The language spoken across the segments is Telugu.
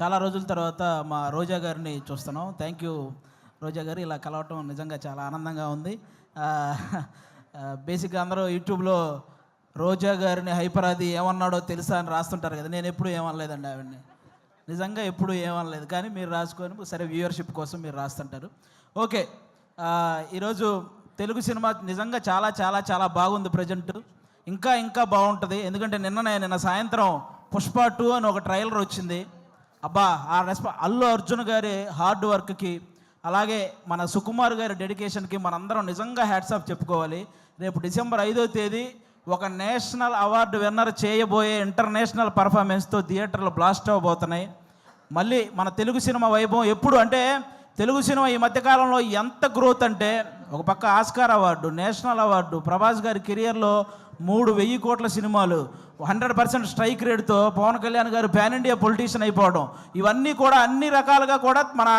చాలా రోజుల తర్వాత మా రోజా గారిని చూస్తున్నాం. థ్యాంక్ యూ రోజా గారు. ఇలా కలవటం నిజంగా చాలా ఆనందంగా ఉంది. బేసిక్గా అందరూ యూట్యూబ్లో రోజా గారిని హైపరాది ఏమన్నాడో తెలుసా అని రాస్తుంటారు కదా. నేను ఎప్పుడు ఏమనలేదండి ఆవిడని. నిజంగా ఎప్పుడు ఏమనలేదు. కానీ మీరు రాసుకొని సరే వ్యూవర్షిప్ కోసం మీరు రాస్తుంటారు. ఓకే ఈరోజు తెలుగు సినిమా నిజంగా చాలా చాలా చాలా బాగుంది ప్రజెంట్. ఇంకా ఇంకా బాగుంటుంది. ఎందుకంటే నిన్ననే నిన్న సాయంత్రం పుష్ప టూ అని ఒక ట్రైలర్ వచ్చింది. అబ్బా ఆ రెస్పా అల్లు అర్జున్ గారి హార్డ్ వర్క్కి అలాగే మన సుకుమార్ గారి డెడికేషన్కి మనందరం నిజంగా హ్యాట్సాప్ చెప్పుకోవాలి. రేపు డిసెంబర్ ఐదో తేదీ ఒక నేషనల్ అవార్డు విన్నర్ చేయబోయే ఇంటర్నేషనల్ పర్ఫార్మెన్స్తో థియేటర్లు బ్లాస్ట్ అవ్వబోతున్నాయి. మళ్ళీ మన తెలుగు సినిమా వైభవం ఎప్పుడు అంటే తెలుగు సినిమా ఈ మధ్యకాలంలో ఎంత గ్రోత్ అంటే ఒక పక్క Oscar award national award Prabhas గారి కెరియర్లో మూడు వెయ్యి కోట్ల సినిమాలు హండ్రెడ్ పర్సెంట్ స్ట్రైక్ రేట్తో Pawan Kalyan garu pan India politician అయిపోవడం. ఇవన్నీ కూడా అన్ని రకాలుగా కూడా మన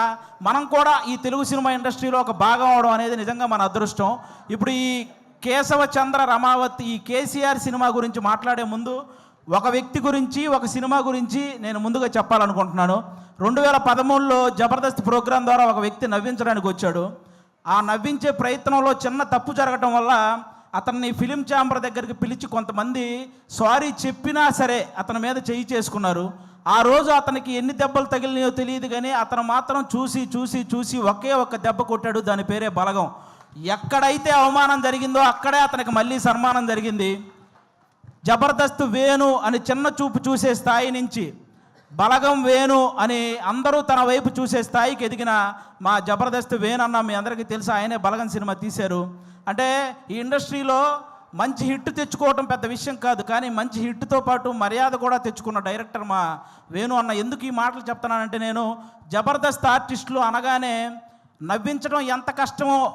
మనం కూడా ఈ తెలుగు సినిమా ఇండస్ట్రీలో ఒక భాగం అవడం అనేది నిజంగా మన అదృష్టం. ఇప్పుడు ఈ కేశవ చంద్ర రమావత్ ఈ కేసీఆర్ సినిమా గురించి మాట్లాడే ముందు ఒక వ్యక్తి గురించి ఒక సినిమా గురించి నేను ముందుగా చెప్పాలనుకుంటున్నాను. రెండు వేల పదమూడులో జబర్దస్త్ ప్రోగ్రాం ద్వారా ఒక వ్యక్తి నవ్వించడానికి వచ్చాడు. ఆ నవ్వించే ప్రయత్నంలో చిన్న తప్పు జరగటం వల్ల అతన్ని ఫిలిం ఛాంబర్ దగ్గరికి పిలిచి కొంతమంది సారీ చెప్పినా సరే అతని మీద చేయి చేసుకున్నారు. ఆ రోజు అతనికి ఎన్ని దెబ్బలు తగిలినాయో తెలియదు కానీ అతను మాత్రం చూసి చూసి చూసి ఒకే ఒక్క దెబ్బ కొట్టాడు. దాని పేరే బలగం. ఎక్కడైతే అవమానం జరిగిందో అక్కడే అతనికి మళ్ళీ సన్మానం జరిగింది. జబర్దస్త్ వేణు అని చిన్న చూపు చూసే స్థాయి నుంచి బలగం వేణు అని అందరూ తన వైపు చూసే స్థాయికి ఎదిగిన మా జబర్దస్త్ వేణు అన్న మీ అందరికీ తెలుసు? ఆయనే బలగం సినిమా తీశారు. అంటే ఈ ఇండస్ట్రీలో మంచి హిట్ తెచ్చుకోవటం పెద్ద విషయం కాదు కానీ మంచి హిట్తో పాటు మర్యాద కూడా తెచ్చుకున్న డైరెక్టర్ మా వేణు అన్న. ఎందుకు ఈ మాటలు చెప్తున్నానంటే నేను జబర్దస్త్ ఆర్టిస్టులు అనగానే నవ్వించడం ఎంత కష్టమో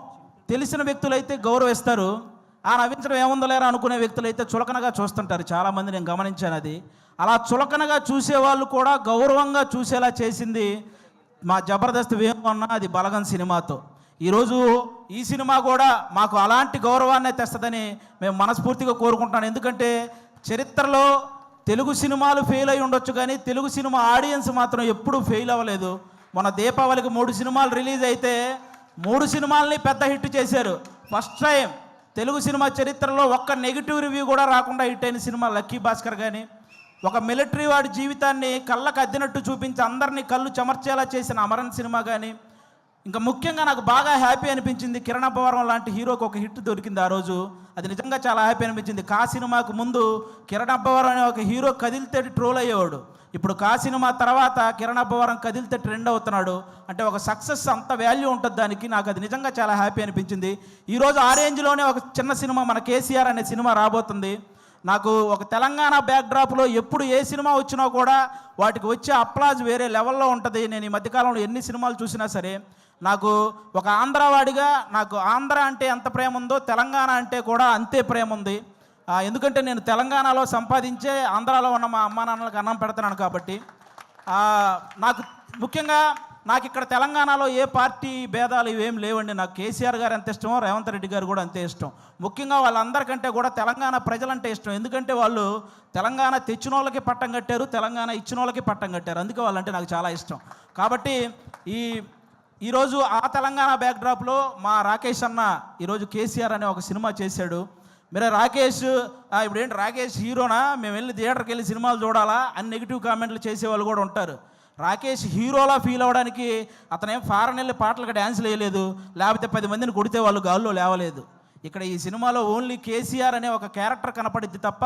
తెలిసిన వ్యక్తులైతే గౌరవిస్తారు. ఆ నవ్వించడం ఏముందో లేరా అనుకునే వ్యక్తులైతే చులకనగా చూస్తుంటారు. చాలామంది నేను గమనించాను అది. అలా చులకనగా చూసేవాళ్ళు కూడా గౌరవంగా చూసేలా చేసింది మా జబర్దస్త్ వేమన్న అన్న అది బలగం సినిమాతో. ఈరోజు ఈ సినిమా కూడా మాకు అలాంటి గౌరవాన్ని తెస్తుందని మేము మనస్ఫూర్తిగా కోరుకుంటున్నాను. ఎందుకంటే చరిత్రలో తెలుగు సినిమాలు ఫెయిల్ అయి ఉండొచ్చు కానీ తెలుగు సినిమా ఆడియన్స్ మాత్రం ఎప్పుడూ ఫెయిల్ అవ్వలేదు. మన దీపావళికి మూడు సినిమాలు రిలీజ్ అయితే మూడు సినిమాలని పెద్ద హిట్ చేశారు. ఫస్ట్ టైం తెలుగు సినిమా చరిత్రలో ఒక్క నెగిటివ్ రివ్యూ కూడా రాకుండా హిట్ అయిన సినిమా లక్కీ భాస్కర్ కానీ ఒక మిలిటరీ వాడి జీవితాన్ని కళ్ళకు అద్దినట్టు చూపించి అందరినీ కళ్ళు చెమర్చేలా చేసిన అమరన్ సినిమా కానీ ఇంకా ముఖ్యంగా నాకు బాగా హ్యాపీ అనిపించింది కిరణ్ అబ్బవరం లాంటి హీరోకి ఒక హిట్ దొరికింది ఆ రోజు. అది నిజంగా చాలా హ్యాపీ అనిపించింది. కా సినిమాకు ముందు కిరణ్ అబ్బవరం అనే ఒక హీరో కదిలితే ట్రోల్ అయ్యేవాడు. ఇప్పుడు కా సినిమా తర్వాత కిరణ్ అబ్బవరం కదిలితే ట్రెండ్ అవుతున్నాడు. అంటే ఒక సక్సెస్ అంత వాల్యూ ఉంటుంది దానికి. నాకు అది నిజంగా చాలా హ్యాపీ అనిపించింది. ఈరోజు ఆ రేంజ్లోనే ఒక చిన్న సినిమా మన కేసీఆర్ అనే సినిమా రాబోతుంది. నాకు ఒక తెలంగాణ బ్యాక్డ్రాప్లో ఎప్పుడు ఏ సినిమా వచ్చినా కూడా వాటికి వచ్చే అప్లాజ్ వేరే లెవెల్లో ఉంటుంది. నేను ఈ మధ్యకాలంలో ఎన్ని సినిమాలు చూసినా సరే నాకు ఒక ఆంధ్రవాడిగా నాకు ఆంధ్ర అంటే ఎంత ప్రేమ ఉందో తెలంగాణ అంటే కూడా అంతే ప్రేమ ఉంది. ఎందుకంటే నేను తెలంగాణలో సంపాదించే ఆంధ్రాలో ఉన్న మా అమ్మా నాన్నలకు అన్నం పెడుతున్నాను కాబట్టి. నాకు ముఖ్యంగా నాకు ఇక్కడ తెలంగాణలో ఏ పార్టీ భేదాలు ఇవేం లేవండి. నాకు కేసీఆర్ గారు ఎంత ఇష్టమో రేవంత్ రెడ్డి గారు కూడా అంతే ఇష్టం. ముఖ్యంగా వాళ్ళందరికంటే కూడా తెలంగాణ ప్రజలంటే ఇష్టం. ఎందుకంటే వాళ్ళు తెలంగాణ తెచ్చిన వాళ్ళకి పట్టం కట్టారు తెలంగాణ ఇచ్చిన వాళ్ళకి పట్టం కట్టారు. అందుకే వాళ్ళంటే నాకు చాలా ఇష్టం. కాబట్టి ఈ ఈరోజు ఆ తెలంగాణ బ్యాక్డ్రాప్లో మా రాకేష్ అన్న ఈరోజు కేసీఆర్ అనే ఒక సినిమా చేశాడు. మీరు రాకేష్ ఇప్పుడు ఏంటి రాకేష్ హీరోనా? మేము వెళ్ళి థియేటర్కి వెళ్ళి సినిమాలు చూడాలా? అని నెగిటివ్ కామెంట్లు చేసేవాళ్ళు కూడా ఉంటారు. రాకేష్ హీరోలా ఫీల్ అవ్వడానికి అతనేం ఫారెన్ వెళ్ళి పాటలకు డ్యాన్స్ వేయలేదు లేకపోతే పది మందిని కొడితే వాళ్ళు గాల్లో లేవలేదు. ఇక్కడ ఈ సినిమాలో ఓన్లీ కేసీఆర్ అనే ఒక క్యారెక్టర్ కనపడిద్ది తప్ప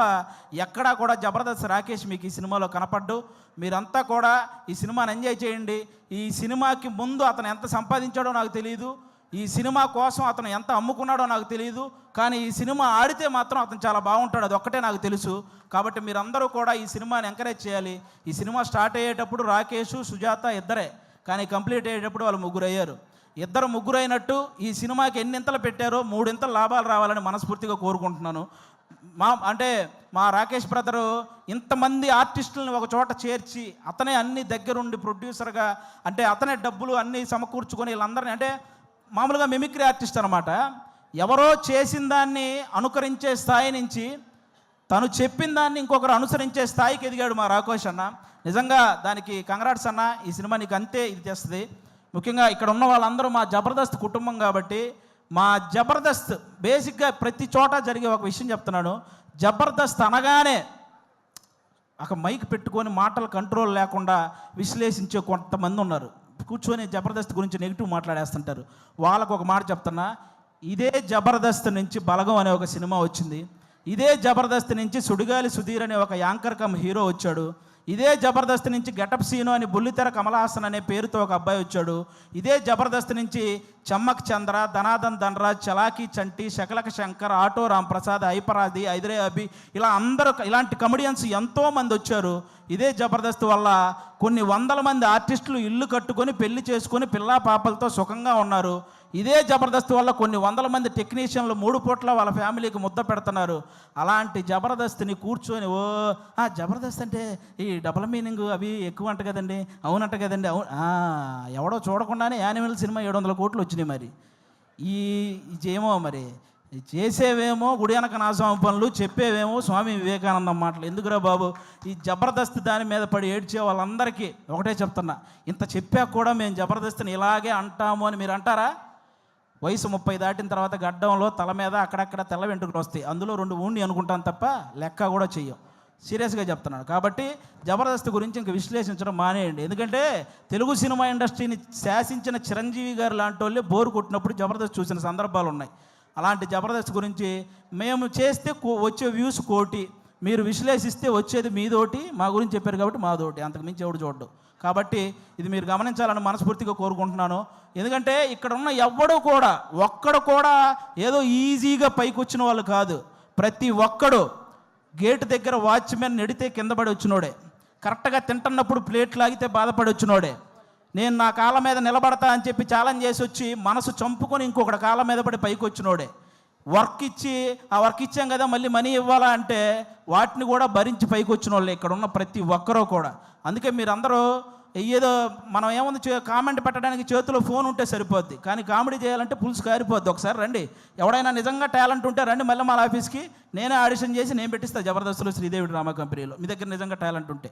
ఎక్కడా కూడా జబర్దస్త్ రాకేష్ మీకు ఈ సినిమాలో కనపడ్డు. మీరంతా కూడా ఈ సినిమాని ఎంజాయ్ చేయండి. ఈ సినిమాకి ముందు అతను ఎంత సంపాదించాడో నాకు తెలియదు ఈ సినిమా కోసం అతను ఎంత అమ్ముకున్నాడో నాకు తెలియదు కానీ ఈ సినిమా ఆడితే మాత్రం అతను చాలా బాగుంటాడు అది ఒక్కటే నాకు తెలుసు. కాబట్టి మీరందరూ కూడా ఈ సినిమాని ఎంకరేజ్ చేయాలి. ఈ సినిమా స్టార్ట్ అయ్యేటప్పుడు రాకేష్ సుజాత ఇద్దరే కానీ కంప్లీట్ అయ్యేటప్పుడు వాళ్ళు ముగ్గురు అయ్యారు. ఇద్దరు ముగ్గురు అయినట్టు ఈ సినిమాకి ఎన్నింతలు పెట్టారో మూడింతలు లాభాలు రావాలని మనస్ఫూర్తిగా కోరుకుంటున్నాను. మా అంటే మా రాకేష్ బ్రదరు ఇంతమంది ఆర్టిస్టులను ఒక చోట చేర్చి అతనే అన్ని దగ్గరుండి ప్రొడ్యూసర్గా అంటే అతనే డబ్బులు అన్నీ సమకూర్చుకొని వీళ్ళందరినీ అంటే మామూలుగా మిమిక్రీ ఆర్టిస్ట్ అనమాట ఎవరో చేసిన దాన్ని అనుకరించే స్థాయి నుంచి తను చెప్పిన దాన్ని ఇంకొకరు అనుసరించే స్థాయికి ఎదిగాడు మా రాకేష్ అన్న. నిజంగా దానికి కంగ్రాట్స్ అన్న ఈ సినిమా నీకు అంతే ఇది తెస్తుంది. ముఖ్యంగా ఇక్కడ ఉన్న వాళ్ళందరూ మా జబర్దస్త్ కుటుంబం కాబట్టి మా జబర్దస్త్ బేసిక్గా ప్రతి చోట జరిగే ఒక విషయం చెప్తున్నాను జబర్దస్త్ అనగానే ఒక మైక్ పెట్టుకొని మాటలు కంట్రోల్ లేకుండా విశ్లేషించే కొంతమంది ఉన్నారు. కూర్చొని జబర్దస్త్ గురించి నెగిటివ్ మాట్లాడేస్తుంటారు. వాళ్ళకు ఒక మాట చెప్తున్నా ఇదే జబర్దస్త్ నుంచి బలగం అనే ఒక సినిమా వచ్చింది. ఇదే జబర్దస్త్ నుంచి సుడిగాలి సుధీర్ అనే ఒక యాంకర్ కమ్ హీరో వచ్చాడు. ఇదే జబర్దస్త్ నుంచి గెటప్ సీను అని బుల్లితెర కమలాసన్ అనే పేరుతో ఒక అబ్బాయి వచ్చాడు. ఇదే జబర్దస్త్ నుంచి చమ్మక్ చంద్ర ధనాదన్ ధనరాజ్ చలాకీ చంటి శకలక శంకర్ ఆటో రాంప్రసాద్ ఐపరాది ఐదరే అభి ఇలా అందరూ ఇలాంటి కమెడియన్స్ ఎంతో మంది వచ్చారు. ఇదే జబర్దస్త్ వల్ల కొన్ని వందల మంది ఆర్టిస్టులు ఇల్లు కట్టుకొని పెళ్ళి చేసుకొని పిల్లా పాపలతో సుఖంగా ఉన్నారు. ఇదే జబర్దస్త్ వల్ల కొన్ని వందల మంది టెక్నీషియన్లు మూడు పూట్ల వాళ్ళ ఫ్యామిలీకి ముద్ద పెడుతున్నారు. అలాంటి జబర్దస్త్ని కూర్చొని ఓ ఆ, జబర్దస్త్ అంటే ఈ డబల్ మీనింగ్ అవి ఎక్కువ అంట కదండి. అవునంట కదండి. అవును ఎవడో చూడకుండానే యానిమల్ సినిమా ఏడు వందల కోట్లు వచ్చింది. వచ్చినాయి మరి. ఈ ఇదేమో మరి చేసేవేమో గుడి వెనక నాస్వామి పనులు చెప్పేవేమో స్వామి వివేకానందం మాటలు. ఎందుకురా బాబు? ఈ జబర్దస్త్ దాని మీద పడి ఏడ్చే వాళ్ళందరికీ ఒకటే చెప్తున్నా. ఇంత చెప్పాక కూడా మేము జబర్దస్త్ని ఇలాగే అంటాము అని మీరు అంటారా? వయసు ముప్పై దాటిన తర్వాత గడ్డంలో తల మీద అక్కడక్కడ తెల్ల వెంట్రుకలు వస్తాయి. అందులో రెండు ఊండి అనుకుంటాం తప్ప లెక్క కూడా చెయ్యం. సీరియస్గా చెప్తున్నాను. కాబట్టి జబర్దస్త్ గురించి ఇంక విశ్లేషించడం మానేయండి. ఎందుకంటే తెలుగు సినిమా ఇండస్ట్రీని శాసించిన చిరంజీవి గారు లాంటి వాళ్ళే బోరు కొట్టినప్పుడు జబర్దస్త్ చూసిన సందర్భాలు ఉన్నాయి. అలాంటి జబర్దస్త్ గురించి మేము చేస్తే వచ్చే వ్యూస్ కోటి. మీరు విశ్లేషిస్తే వచ్చేది మీదోటి మా గురించి చెప్పారు కాబట్టి మాదోటి. అంతకు మించి ఎవడు చూడ్డు. కాబట్టి ఇది మీరు గమనించాలని మనస్ఫూర్తిగా కోరుకుంటున్నాను. ఎందుకంటే ఇక్కడ ఉన్న ఎవ్వడు కూడా ఒక్కడు కూడా ఏదో ఈజీగా పైకి వచ్చిన వాళ్ళు కాదు. ప్రతి ఒక్కడు గేటు దగ్గర వాచ్మెన్ నెడితే కింద పడి వచ్చినోడే. కరెక్ట్గా తింటున్నప్పుడు ప్లేట్ లాగితే బాధపడి వచ్చినోడే. నేను నా కాళ్ళ మీద నిలబడతా అని చెప్పి ఛాలెంజ్ చేసి వచ్చి మనసు చంపుకొని ఇంకొకటి కాళ్ళ మీద పడి పైకి వచ్చినోడే. వర్క్ ఇచ్చి ఆ వర్క్ ఇచ్చాం కదా మళ్ళీ మనీ ఇవ్వాలా అంటే వాటిని కూడా భరించి పైకి వచ్చిన వాళ్ళే ఇక్కడ ఉన్న ప్రతి ఒక్కరూ కూడా. అందుకే మీరందరూ ఏదో మనం ఏముంది చే- కామెంట్ పెట్టడానికి చేతిలో ఫోన్ ఉంటే సరిపోద్ది. కానీ కామెడీ చేయాలంటే పులుసు కారిపోద్ది. ఒకసారి రండి. ఎవడైనా నిజంగా టాలెంట్ ఉంటే రండి మళ్ళీ మా ఆఫీస్కి నేనే ఆడిషన్ చేసి నేను పెట్టిస్తా జబర్దస్త్లో శ్రీదేవి డ్రామా కంపెనీలో మీ దగ్గర నిజంగా టాలెంట్ ఉంటే.